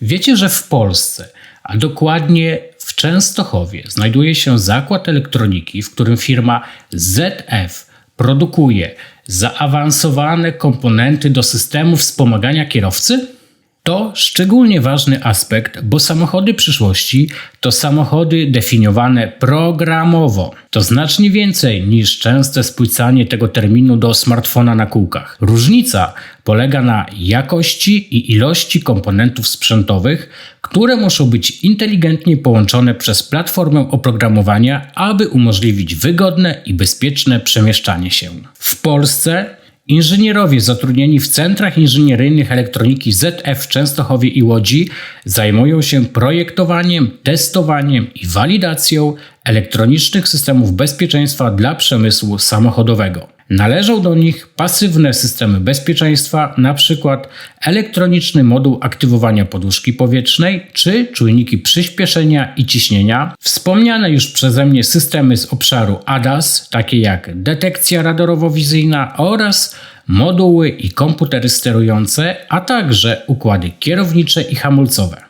Wiecie, że w Polsce, a dokładnie w Częstochowie, znajduje się zakład elektroniki, w którym firma ZF produkuje zaawansowane komponenty do systemu wspomagania kierowcy? To szczególnie ważny aspekt, bo samochody przyszłości to samochody definiowane programowo. To znacznie więcej niż częste spłycanie tego terminu do smartfona na kółkach. Różnica polega na jakości i ilości komponentów sprzętowych, które muszą być inteligentnie połączone przez platformę oprogramowania, aby umożliwić wygodne i bezpieczne przemieszczanie się. W Polsce Inżynierowie zatrudnieni w centrach inżynieryjnych elektroniki ZF w Częstochowie i Łodzi zajmują się projektowaniem, testowaniem i walidacją elektronicznych systemów bezpieczeństwa dla przemysłu samochodowego. Należą do nich pasywne systemy bezpieczeństwa, np. elektroniczny moduł aktywowania poduszki powietrznej czy czujniki przyspieszenia i ciśnienia, wspomniane już przeze mnie systemy z obszaru ADAS, takie jak detekcja radarowo-wizyjna oraz moduły i komputery sterujące, a także układy kierownicze i hamulcowe.